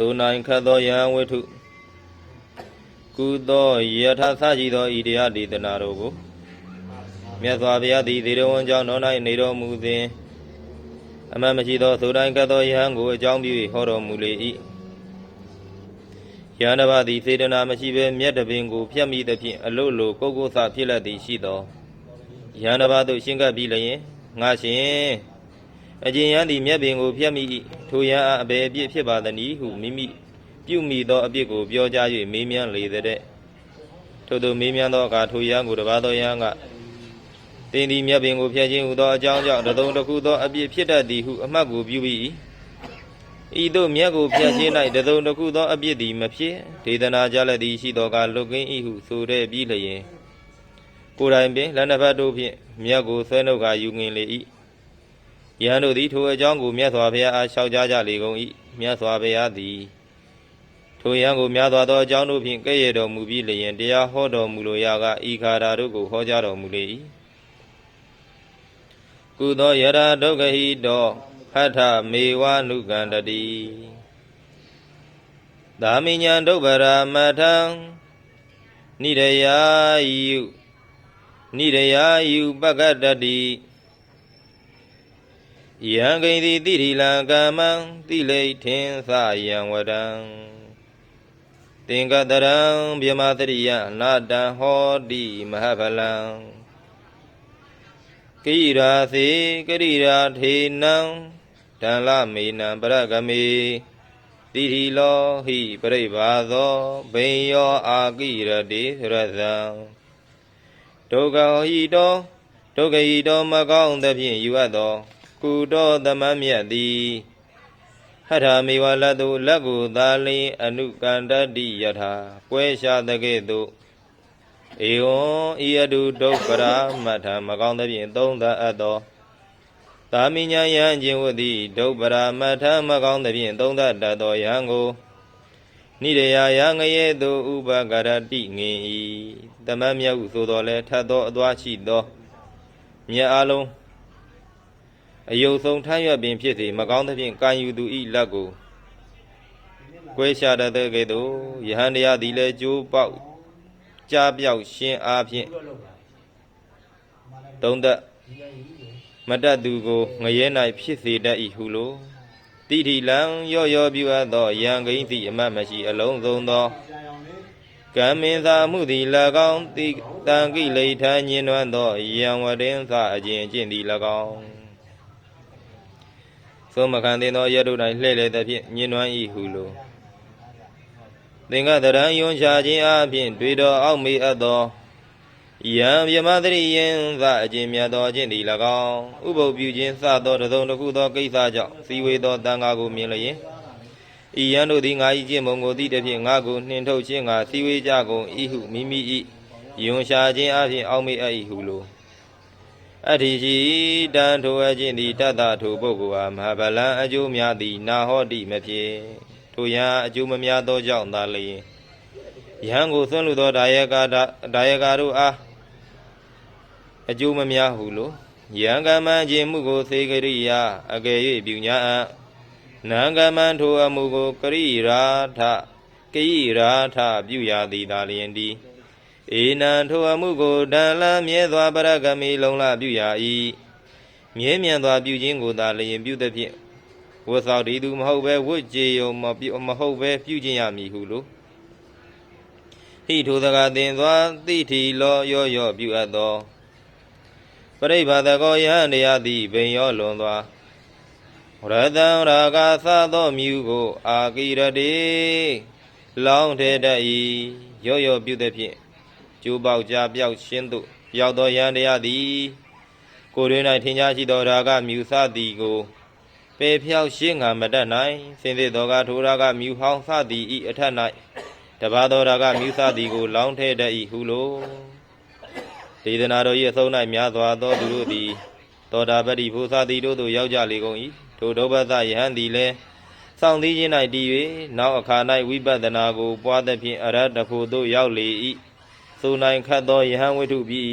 သိုနိုင်ခတ်သောယဟန်ဝိထုကုသောယထာသရှိသောဤတရားဒေသနာတို့ကိုမြတ်စွာဘုရားသည်သေရဝံကြောင့်တော်၌နေတော်မူသည်အမှန်မရှိသောသိုတိုင်းခတ်သောယဟန်ကိုအကြောင်းပြု၍ဟောတော်မူလေ၏ယန္တပါသည်စေတနာမရှိဘဲမြတ်တပင်ကိုဖြတ်မိသဖြင့်အလို့လိုကိုယ်ကိုယ်စဖြစ်လက်သည်ရှိသောယန္တပါသို့ရှင်းကပ်ပြီးလျင်ငါရှင် အကျဉ်ယံသည်မြတ်ပင်ကိုဖြတ်မိ၏ထိုယံအားအဘယ်အပြစ်ဖြစ်ပါသနည်းဟုမိမိပြုမိသောအပြစ်ကိုပြောကြား၍မေးမြန်းလေတဲ့ထို့သောမေးမြန်းသောအခါထိုယံကိုတပါးသောယံကတင်းသည်မြတ်ပင်ကိုဖျက်ခြင်းဟူသောအကြောင်းကြောင့်တသုံးတစ်ခုသောအပြစ်ဖြစ်တတ်သည်ဟုအမှတ်ကိုပြု၏ဤသို့မြတ်ကိုဖျက်ခြင်း၌တသုံးတစ်ခုသောအပြစ်သည်မဖြစ်ဒေသနာကြလက်သည်ရှိသောကလွတ်ကင်း၏ဟုဆိုတဲ့ပြီးလျင်ကိုယ်တိုင်ပင်လက်နှစ်ဖက်တို့ဖြင့်မြတ်ကိုဆွဲနှုတ်ကယူငင်လေ၏ ယဟန်တို့သည်ထိုအကြောင်းကိုမြတ်စွာဘုရားအားလျှောက်ကြားကြလေကုန်၏မြတ်စွာဘုရားသည်ထိုယဟန်ကိုများစွာသောအကြောင်းတို့ဖြင့်ကဲ့ရဲ့တော်မူပြီးလျင်တရားဟောတော်မူလိုရာကဤခါရာတို့ကိုဟောကြားတော်မူလေ၏ကုသောယရာဒုက္ခဟိတောဟထမေဝနုကန္တတိသာမိညာဒုဗ္ဗရာမထံနိရယာယုနိရယာယုပကတ္တတိ ယံဂိတိတိရိလံကမ္မံတိလိထင်သယံဝရံသင်္ကတရံမြမတရိယနာတံဟောတိမဟဗလံကိရာစေကရိရာထေနံတံလမေနံပရဂမေတိရိလောဟိပရိဘာသောဘိညောအာကိရတိရဇံဒုက္ခဟိတောဒုက္ခဟိတောမကောင်းသဖြင့်ယူအပ်သော ကုတောသမမြတ်သည်ဟထာမေဝလတုလက်ကိုသာလင်းအနုကန္တတိယထာပွဲရှားတဲ့ကဲ့သို့ဧဝံဤအတုဒုက္ခရာမထမကောင်းသဖြင့်သုံးသပ်အပ်သောသာမိညာယံခြင်းဝတ်သည်ဒုပ္ပရာမထမကောင်းသဖြင့်သုံးသပ်တတ်သောယံကိုနိရယာယငရေတုဥပကရတိငင်ဤတမတ်မြတ်ဟုဆိုတော်လဲထတ်သောအသွားရှိသောမြတ်အလုံး အယုံဆုံးထမ်းရွက်ပင်ဖြစ်စေမကောင်းသဖြင့်ကာယယူသူဤလက်ကိုကွဲရှာတတ်တဲ့ကဲ့သို့ယဟန်တရားသည်လည်းကြိုးပေါက်ကြားပြောက်ရှင်းအားဖြင့်သုံးသက်မတတ်သူကိုငရဲ၌ဖြစ်စေတတ်၏ဟုလိုတိထီလံရော့ရော့ပြုအပ်သောယံကိန်းစီအမတ်မရှိအလုံးစုံသောကံမင်းသာမှုသည်၎င်းတိတံကိလေထာညင်နွမ်းသောယံဝရင်သာအကျင့်အကျင့်သည်၎င်း သုံးမခံတင်သောရတု၌လှဲ့လေသဖြင့်ညင်နွမ်း၏ဟုလိုသင်္ကတရံယွန်ချခြင်းအပြင်တွေ့တော်အောက်မေအပ်သောယံမြမတရိယံသအကျင့်မြတ်သောအကျင့်သည်၎င်းဥပုပ်ပြုခြင်းစသောတစုံတစ်ခုသောကိစ္စကြောင့်စီဝေသောတန်ခါကိုမြင်လျင်ဤယံတို့သည်ငါ၏ကျင့်မုံကိုသိတဲ့ဖြင့်ငါကိုနှင်ထုတ်ခြင်းငါစီဝေကြကုန်ဤဟုမိမိ၏ယွန်ရှာခြင်းအပြင်အောက်မေအပ်၏ဟုလို အတ္တိရှိတန်ထိုအကျင့်သည်တတ္တထိုပုဂ္ဂိုလ်အားမဟာဗလံအကျိုးများသည်နာဟောတိမဖြစ်ထိုယံအကျိုးမများသောကြောင့်သာလျင်ယဟန်ကိုဆွန့်လူသောဒါယကာဒါယကာတို့အားအကျိုးမများဟုလိုယံကမ္မံခြင်းမှုကိုသေကရိယာအကယ်၍ပြုညာအပ်နံကမ္မံထိုအမှုကိုကရိရာထကိရာထပြုရသည်သာလျင်ဒီ ဧနံထိုအမှုကိုဒံလမြဲစွာပရဂမိလုံလပြုရ၏မြဲမြံစွာပြုခြင်းကိုသာလျင်ပြုသည်ဖြင့်ဝတ်သောဒီသူမဟုတ်ဘဲဝတ်ကြေယုံမပြုမဟုတ်ဘဲပြုခြင်းရမည်ဟုလိုဟိထိုသကသင်သွားတိထီလောရော့ရော့ပြုအပ်သောပရိဘာသကောယဟန်တရားသည်ဘိန်ရောလွန်သွားရတံရာဂသသောမြူကို အာကိရတေလောင်းထဲတတ်၏ရော့ရော့ပြုသည်ဖြင့် ကျိုးပေါက်ကြပြောက်ရှင်းသို့ရောက်သောယဟန်တရားသည် ကိုယ်တွင်၌ထင်ရှားရှိသောရာဂမြူစသည်ကိုပေဖြောက်ရှင်းငါမတတ်နိုင်စင်စစ်တော်ကထိုရာဂမြူဟောင်းစသည်ဤအထက်၌တပါတော်ရာဂမြူစသည်ကို လောင်းထဲတတ်၏ဟုလိုဒေသနာတော်၏အဆုံး၌များစွာသောသူတို့သည်သောတာပတိဘုရားသည်တို့သို့ရောက်ကြလေကုန်၏ထိုဒုဗ္ဗသယဟန်သည်လည်းစောင့်သီးခြင်း၌တည်၍နောက်အခါ၌ဝိပဿနာကိုပွားသဖြင့်အရဟတဖို့သို့ရောက်လေ၏ သို့နိုင်ခတ်သောယဟန်ဝိထုပြီ